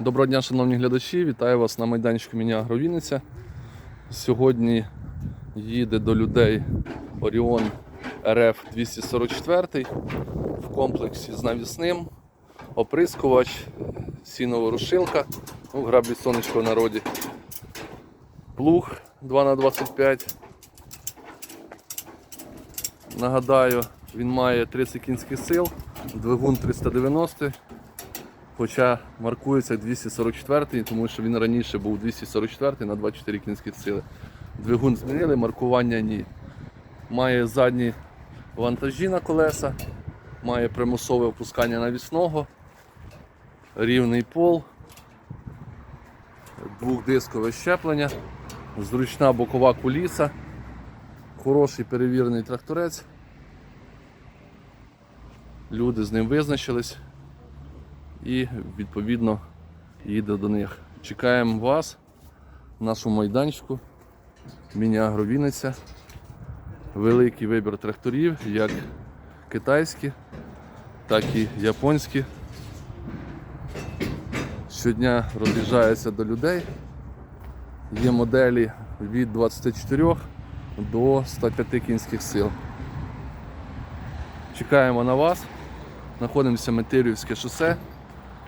Доброго дня, шановні глядачі, вітаю вас на майданчику Міні Агровінниця. Сьогодні їде до людей Оріон РФ 244 в комплексі з навісним, оприскувач, сіноворушилка, ну, граблі сонечко в народі, плуг 2х25. Нагадаю, він має 30 кінських сил, двигун 390 Хоча маркується 244, тому що він раніше був 244 на 24 кінські сили. Двигун змінили, маркування ні. Має задні вантажі на колеса, має примусове опускання навісного, рівний пол, двохдискове щеплення, зручна бокова куліса, хороший перевірений тракторець. Люди з ним визначились і відповідно їде до них. Чекаємо вас в нашому майданчику. Міні-агровіниця. Великий вибір тракторів, як китайські, так і японські. Щодня роз'їжджається до людей. Є моделі від 24 до 105 кінських сил. Чекаємо на вас. Знаходимося Метирівське шосе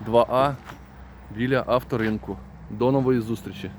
2А біля авторинку. До нової зустрічі!